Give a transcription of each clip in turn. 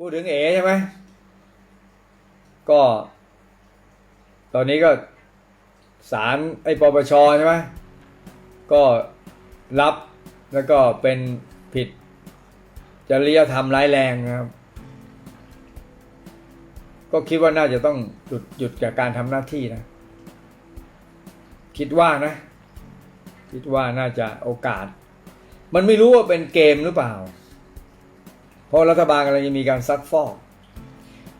พูดถึงเอใช่ไหมก็ ตอนนี้ก็ศาลไอ้ปปชใช่ไหมก็รับแล้วก็เป็นผิดจริยธรรมร้ายแรงนะครับ ก็คิดว่าน่าจะต้องหยุดหยุดจากการทำหน้าที่นะ คิดว่านะ คิดว่าน่าจะโอกาส มันไม่รู้ว่าเป็นเกมหรือเปล่า เพราะรัฐบาลกำลังจะมีการซักฟอก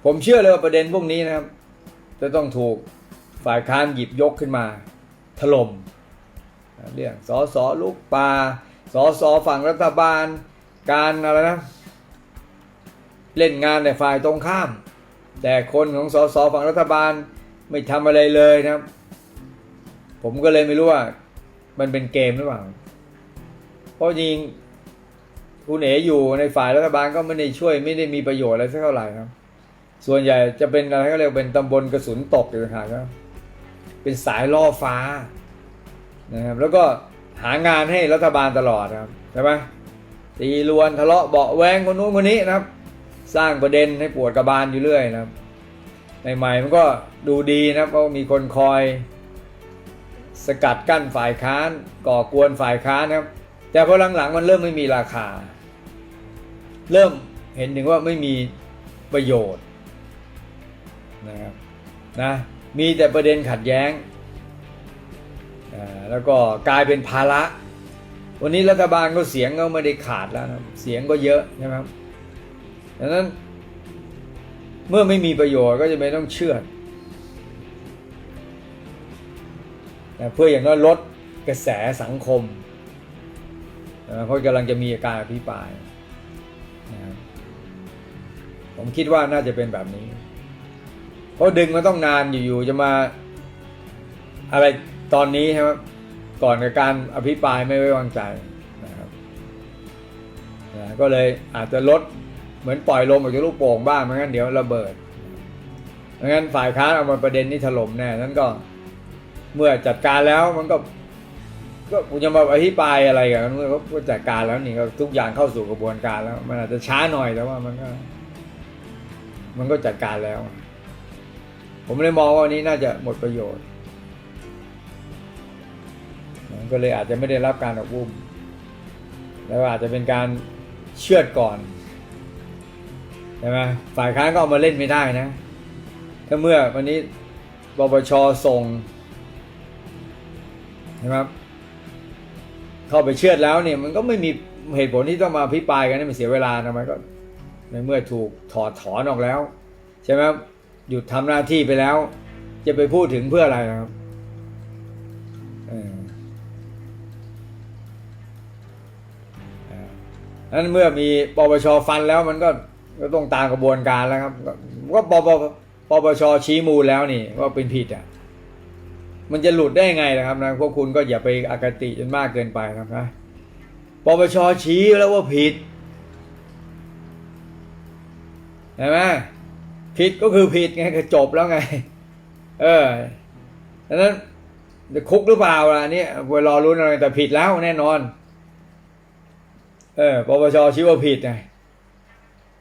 ผมเชื่อเลยว่าประเด็นพวกนี้นะครับ จะต้องถูกฝ่ายค้านหยิบยกขึ้นมา ถล่มเรื่องสอสอลูกปลาสอสอฝั่งรัฐบาล การอะไรนะ เล่นงานในฝ่ายตรงข้าม แต่คนของสอสอฝั่งรัฐบาลไม่ทำอะไรเลยนะครับ ผมก็เลยไม่รู้ว่า มันเป็นเกมหรือเปล่า เพราะจริง คุณเอ๋อยู่ในฝ่ายรัฐบาลก็ไม่ได้ช่วยไม่ได้มีประโยชน์อะไรสักเท่าไหร่ครับ ส่วนใหญ่จะเป็นอะไรก็เรียกเป็นตำบลกระสุนตกอยู่หากครับเป็นสายล่อฟ้านะครับ แล้วก็หางานให้รัฐบาลตลอดครับใช่ไหมตีลวนทะเลาะเบาแวงคนนู้นคนนี้นะครับ สร้างประเด็นให้ปวดกระบาลอยู่เรื่อยนะครับใหม่ๆมันก็ดูดีนะครับเพราะมีคนคอยสกัดกั้นฝ่ายค้านก่อกวนฝ่ายค้านนะครับ แต่พอหลังๆมันเริ่มไม่มีราคา เริ่มเห็นถึงว่าไม่มีประโยชน์นะครับนะมีแต่ประเด็นขัดแย้ง แล้วก็กลายเป็นภาระ วันนี้รัฐบาลก็เสียงก็ไม่ได้ขาดแล้วนะเสียงก็เยอะใช่ไหมครับดังนั้นเมื่อไม่มีประโยชน์ก็จะไม่ต้องเชื่อนะเพื่ออย่างน้อยลดกระแสสังคมนะเพราะกำลังจะมีการอภิปราย ผมคิดว่าน่าจะเป็นแบบนี้ เพราะดึงมาต้องนานอยู่ๆจะมาอะไรตอนนี้ใช่ไหมก่อนกับการอภิปรายไม่ไว้วางใจนะครับนะก็เลยอาจจะลดเหมือนปล่อยลมออกจากลูกโป่งบ้างไม่งั้นเดี๋ยวระเบิดไม่งั้นฝ่ายค้านเอามาประเด็นนี้ถล่มแน่นั้นก็เมื่อจัดการแล้วมันก็ก็คุณจะมาอภิปรายอะไรกันเมื่อก็จัดการแล้วนี่ก็ทุกอย่างเข้าสู่กระบวนการแล้ว มันอาจจะช้าหน่อยแต่ว่ามันก็ มันก็จัดการแล้ว ผมเลยมองว่าวันนี้น่าจะหมดประโยชน์ มันก็เลยอาจจะไม่ได้รับการออกอุ้ม แล้วอาจจะเป็นการเชื่อดก่อนใช่ไหมฝ่ายค้านก็เอามาเล่นไม่ได้นะ ถ้าเมื่อวันนี้ปปชส่งใช่ไหมครับเข้าไปเชื่อดแล้วเนี่ยมันก็ไม่มีเหตุผลที่ต้องมาพิปรายกันนี่มันเสียเวลาทำไมก็ ในเมื่อถูกถอดถอนออกแล้วใช่ไหมหยุดทำหน้าที่ไปแล้ว จะไปพูดถึงเพื่ออะไรนะครับนั้นเมื่อมีปปชฟันแล้วมันก็ก็ต้องตามกระบวนการแล้วครับก็ก็ปปปปชชี้มูลแล้วนี่ว่าเป็นผิดอะ มันจะหลุดได้ไงนะครับนะพวกคุณก็อย่าไปอคติจนมากเกินไปนะครับนะปปชชี้แล้วว่าผิด เห็นไหมผิดก็คือผิดไงก็จบแล้วไง เออดังนั้นจะคุกหรือเปล่าล่ะนี่ไปรอรุ้นอะไรแต่ผิดแล้วแน่นอน เออปปชชี้ว่าผิดไง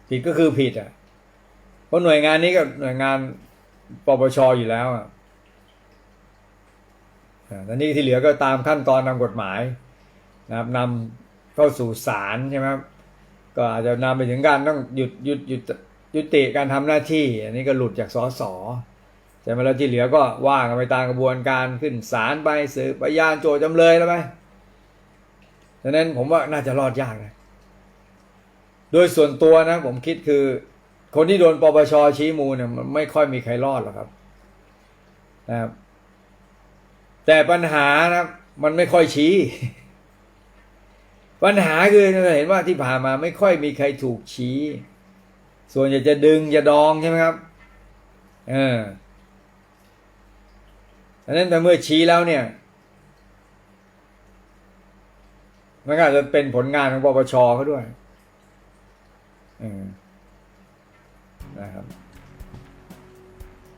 ผิดก็คือผิดอะเพราะหน่วยงานนี้ก็หน่วยงานปปชอยู่แล้วอะอ่าแล้วนี่ที่เหลือก็ตามขั้นตอนตามกฎหมายนะครับนำเข้าสู่ศาลใช่ไหมก็อาจจะนำไปถึงการต้องหยุดหยุดหยุด ยุติการทำหน้าที่ อันนี้ก็หลุดจากสสใช่ไหมแล้วที่เหลือก็ว่ากันไปตามกระบวนการขึ้นศาลไปสืบพยานโจทย์จำเลยแล้วไปดังนั้นผมว่าน่าจะรอดยากนะโดยส่วนตัวนะ ผมคิดคือ คนที่โดนปปชชี้มูลเนี่ยมันไม่ค่อยมีใครรอดหรอกครับนะครับ แต่ปัญหานะมันไม่ค่อยชี้ ปัญหาคือเราเห็นว่าที่ผ่านมาไม่ค่อยมีใครถูกชี้ ส่วนใหญ่จะดึงจะดองใช่ไหมครับ เออดังนั้นแต่เมื่อชี้แล้วเนี่ย มันก็อาจจะเป็นผลงานของปปชเขาด้วยเออนะครับ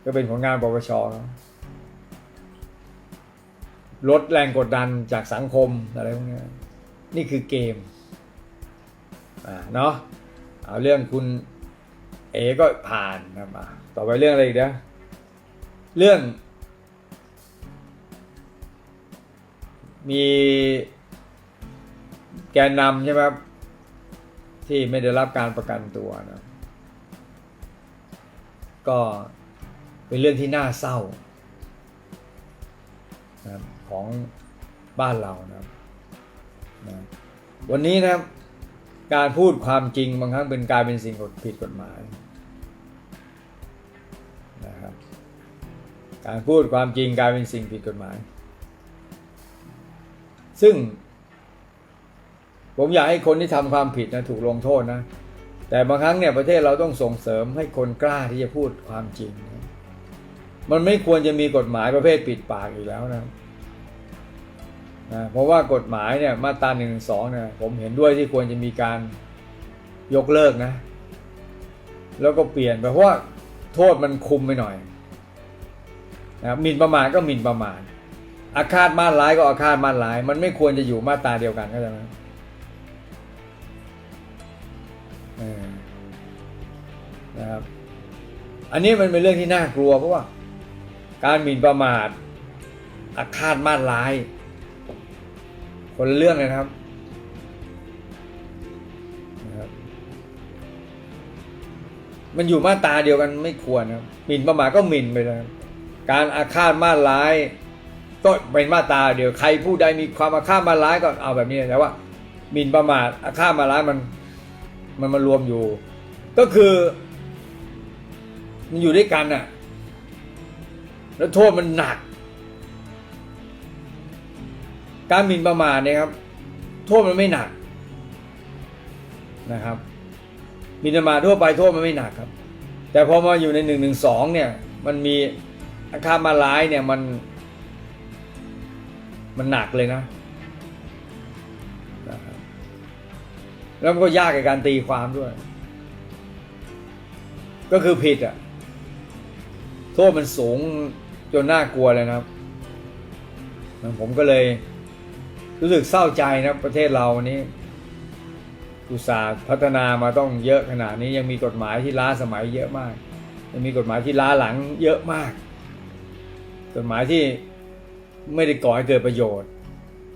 ก็เป็นผลงานปปชลดแรงกดดันจากสังคมอะไรพวกนี้นี่คือเกม อ่า เนาะเอาเรื่องคุณ เอก็ผ่านนะมาต่อไปเรื่องอะไรอีกนะเรื่อง มีแกนนำใช่ไหมครับที่ไม่ได้รับการประกันตัวนะก็เป็นเรื่องที่น่าเศร้านะครับของบ้านเรานะนะวันนี้นะครับการพูดความจริงบางครั้งเป็นกลายเป็นสิ่งผิดกฎหมาย การพูดความจริงกลายเป็นสิ่งผิดกฎหมาย ซึ่ง ผมอยากให้คนที่ทำความผิดนะถูกลงโทษนะ แต่บางครั้งเนี่ยประเทศเราต้องส่งเสริมให้คนกล้าที่จะพูดความจริง มันไม่ควรจะมีกฎหมายประเภทปิดปากอีกแล้วนะนะเพราะว่ากฎหมายเนี่ยมาตราหนึ่งสองเนี่ยผมเห็นด้วยที่ควรจะมีการยกเลิกนะ แล้วก็เปลี่ยนไปเพราะว่าโทษมันคุมไปหน่อย นะหมิ่นประมาทก็หมิ่นประมาทอาฆาตมาร้ายก็อาฆาตมาร้าย มันไม่ควรจะอยู่มาตาเดียวกันเข้าใจไหมนะครับ อันนี้มันเป็นเรื่องที่น่ากลัวเพราะว่า การหมิ่นประมาทอาฆาตมาร้าย คนเรื่องเลยนะครับมันอยู่มาตาเดียวกันไม่ควรครับหมิ่นประมาทก็หมิ่นไปเลย การอาฆาตมาร้าย ก็เป็นมาตาเดียวใครผู้ใดมีความอาฆาตมาร้ายก็เอาแบบนี้แต่ว่าหมิ่นประมาทอาฆาตมาร้ายมันมันมารวมอยู่ ก็คือ มันอยู่ด้วยกันน่ะ แล้วโทษมันหนัก การหมิ่นประมาทเนี่ยครับ โทษมันไม่หนักนะครับหมิ่นประมาททั่วไปโทษมันไม่หนักครับ แต่พอมาอยู่ในหนึ่งหนึ่งสองเนี่ย มันมี อาฆาตมาร้ายเนี่ยมัน มันหนักเลยนะนะครับแล้วก็ยากในการตีความด้วย ก็คือผิดอะ โทษมันสูงจนน่ากลัวเลยนะครับ ผมก็เลย รู้สึกเศร้าใจนะประเทศเรานนี้อุตสาห์พัฒนามาต้องเยอะขนาดนี้ยังมีกฎหมายที่ล้าสมัยเยอะมาก ยังมีกฎหมายที่ล้าหลังเยอะมาก กฎหมายที่ไม่ได้ก่อให้เกิดประโยชน์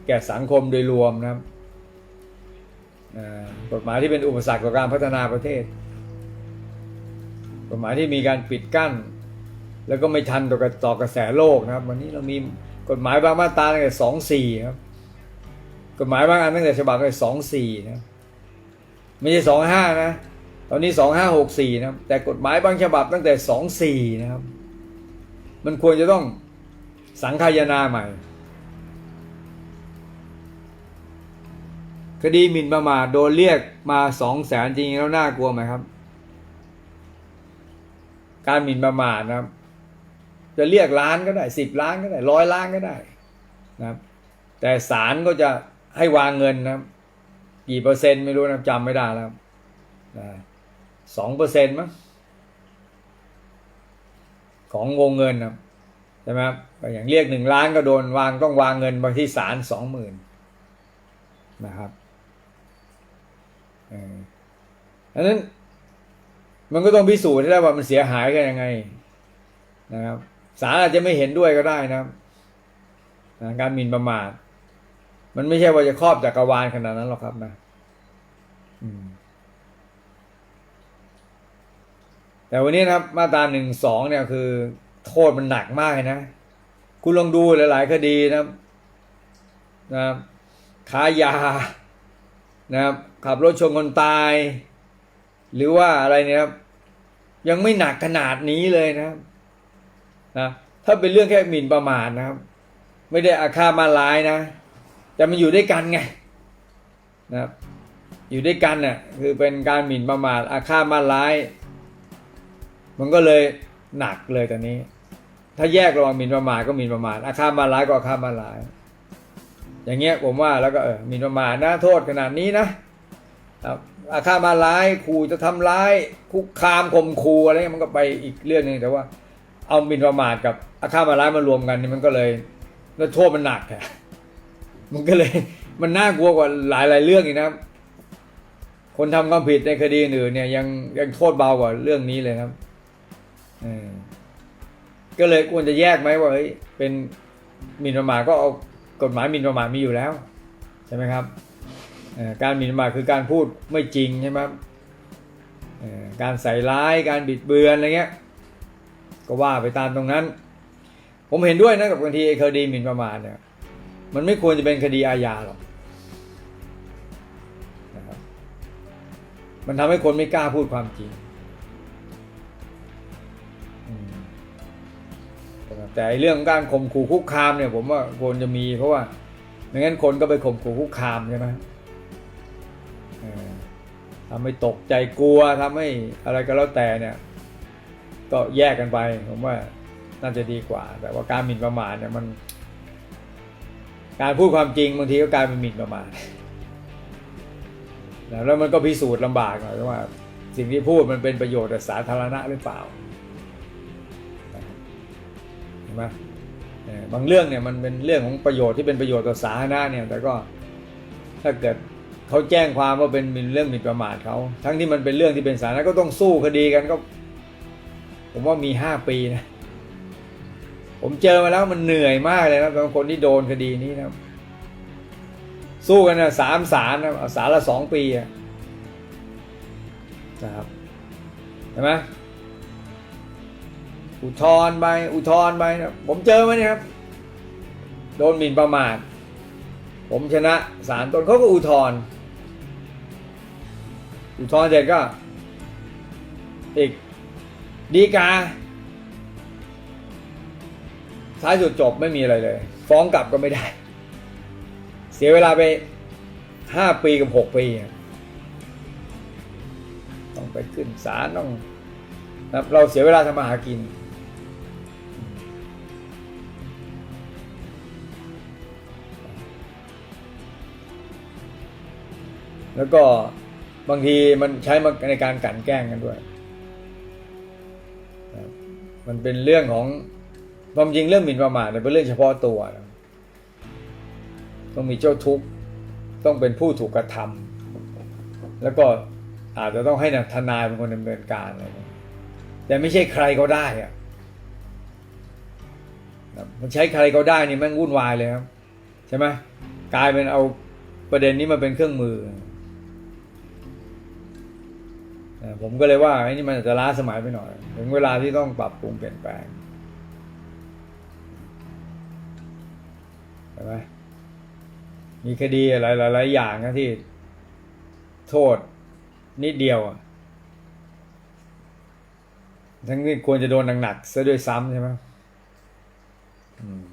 แก่สังคมโดยรวมนะครับกฎหมายที่เป็นอุปสรรคต่อการพัฒนาประเทศ กฎหมายที่มีการปิดกั้น แล้วก็ไม่ทันต่อกระต่อกระแสโลกนะครับ วันนี้เรามีกฎหมายบางมาตราตั้งแต่สองสี่ครับกฎหมายบางอันตั้งแต่ฉบับตั้งแต่สองสี่นะไม่ใช่สองห้านะตอนนี้สองห้าหกสี่นะแต่กฎหมายบางฉบับตั้งแต่สองสี่นะครับ มันควรจะต้องสังคายนาใหม่ คดีหมิ่นประมาทโดนเรียกมาสองแสนจริงแล้วน่ากลัวไหมครับ การหมิ่นประมาทนะครับ จะเรียกล้านก็ได้สิบล้านก็ได้ร้อยล้านก็ได้นะครับ แต่ศาลก็จะให้วางเงินนะครับ กี่เปอร์เซ็นต์ไม่รู้นะจำไม่ได้แล้วสองเปอร์เซ็นต์มั้ง ของวงเงินนะใช่ไหมครับอย่างเรียกหนึ่งล้านก็โดนวางต้องวางเงินบางที่ศาลสองหมื่นนะครับเออดังนั้นมันก็ต้องพิสูจน์ได้ว่ามันเสียหายกันยังไงนะครับศาลอาจจะไม่เห็นด้วยก็ได้นะครับการหมิ่นประมาทมันไม่ใช่ว่าจะครอบจักรวาลขนาดนั้นหรอกครับนะ แต่วันนี้นะครับมาตราหนึ่งสองเนี่ยคือ โทษมันหนักมากนะ คุณลองดูหลาย ๆ คดีนะครับนะครับค้ายานะครับขับรถชนคนตาย หรือว่าอะไรเนี่ยครับยังไม่หนักขนาดนี้เลยนะครับนะถ้าเป็นเรื่องแค่หมิ่นประมาทนะครับ ไม่ได้อาฆาตมาร้ายนะ แต่มันอยู่ด้วยกันไงนะครับอยู่ด้วยกันเนี่ยคือเป็นการหมิ่นประมาทอาฆาตมาร้าย มันก็เลยหนักเลยตอนนี้ ถ้าแยกระหว่างมินประมาทก็มินประมาทอาฆาตมาร้ายก็อาฆาตมาร้าย อย่างเงี้ยผมว่าแล้วก็เออมินประมาทนะโทษขนาดนี้นะอาฆาตมาร้ายขู่จะทำร้ายคุกคามข่มขู่อะไรมันก็ไปอีกเรื่องหนึ่งแต่ว่า เอามินประมาทกับอาฆาตมาร้ายมารวมกันนี่มันก็เลยแล้วโทษมันหนักอะมันก็เลยมันน่ากลัวกว่าหลายหลายเรื่องอีกนะคนทำความผิดในคดีอื่นเนี่ยยังยังโทษเบากว่าเรื่องนี้เลยครับ ก็เลยควรจะแยกไหมว่าเฮ้ยเป็นหมิ่นประมาทก็เอากฎหมายหมิ่นประมาทมีอยู่แล้วใช่ไหมครับการหมิ่นประมาทคือการพูดไม่จริงใช่ไหมครับการใส่ร้ายการบิดเบือนอะไรเงี้ยก็ว่าไปตามตรงนั้น ผมเห็นด้วยนะกับบางทีคดีหมิ่นประมาทเนี่ยมันไม่ควรจะเป็นคดีอาญาหรอกมันทำให้คนไม่กล้าพูดความจริง แต่เรื่องการข่มขู่คุกคามเนี่ย ผมว่าควรจะมีเพราะว่าไม่งั้นคนก็ไปข่มขู่คุกคามใช่ไหมทำให้ตกใจกลัวทำให้อะไรก็แล้วแต่เนี่ย ก็แยกกันไป ผมว่าน่าจะดีกว่า แต่ว่าการหมิ่นประมาทเนี่ยมัน การพูดความจริงบางทีก็กลายเป็นหมิ่นประมาทแล้วมันก็พิสูจน์ลำบากหน่อยว่า สิ่งที่พูดมันเป็นประโยชน์ต่อสาธารณะหรือเปล่า เห็นไหมบางเรื่องเนี่ยมันเป็นเรื่องของประโยชน์ที่เป็นประโยชน์ต่อสาธารณะเนี่ยแต่ก็ถ้าเกิดเขาแจ้งความว่าเป็นมินเรื่องหมิ่นประมาทเขาทั้งที่มันเป็นเรื่องที่เป็นสาธารณะก็ต้องสู้คดีกันก็ ผมว่ามีห้าปีนะผมเจอมาแล้วมันเหนื่อยมากเลยนะบางคนที่โดนคดีนี้นะสู้กันนะสามศาลนะเอาศาลละสองปีนะครับเห็นไหม อุทธรไปอุทธรไปนะผมเจอมาเนี่ยครับ โดนหมิ่นประมาท ผมชนะศาลต้นเขาก็อุทธรอุทธรเสร็จก็ อีกดีกาท้ายสุดจบไม่มีอะไรเลย ฟ้องกลับก็ไม่ได้ เสียเวลาไปห้าปีกับหกปีต้องไปขึ้นศาลต้องเราเสียเวลาทำมาหากิน แล้วก็บางทีมันใช้มาในการกลั่นแกล้งกันด้วย มันเป็นเรื่องของความจริงเรื่องหมิ่นประมาทเนี่ยเป็นเรื่องเฉพาะตัว ต้องมีเจ้าทุกข์ต้องเป็นผู้ถูกกระทำแล้วก็อาจจะต้องให้ทนายเป็นคนดำเนินการอะไรแต่ไม่ใช่ใครก็ได้อะมันใช้ใครก็ได้นี่ม่งวุ่นวายเลยครับ ใช่ไหมกลายเป็นเอาประเด็นนี้มาเป็นเครื่องมือ ผมก็เลยว่าไอ้นี่มันอาจจะล้าสมัยไปหน่อย ถึงเวลาที่ต้องปรับปรุงเปลี่ยนแปลงใช่ไหมมีคดีหลายหลายอย่างนะที่ โทษนิดเดียวทั้งที่ควรจะโดนหนักๆซะด้วยซ้ำใช่ไหมอืม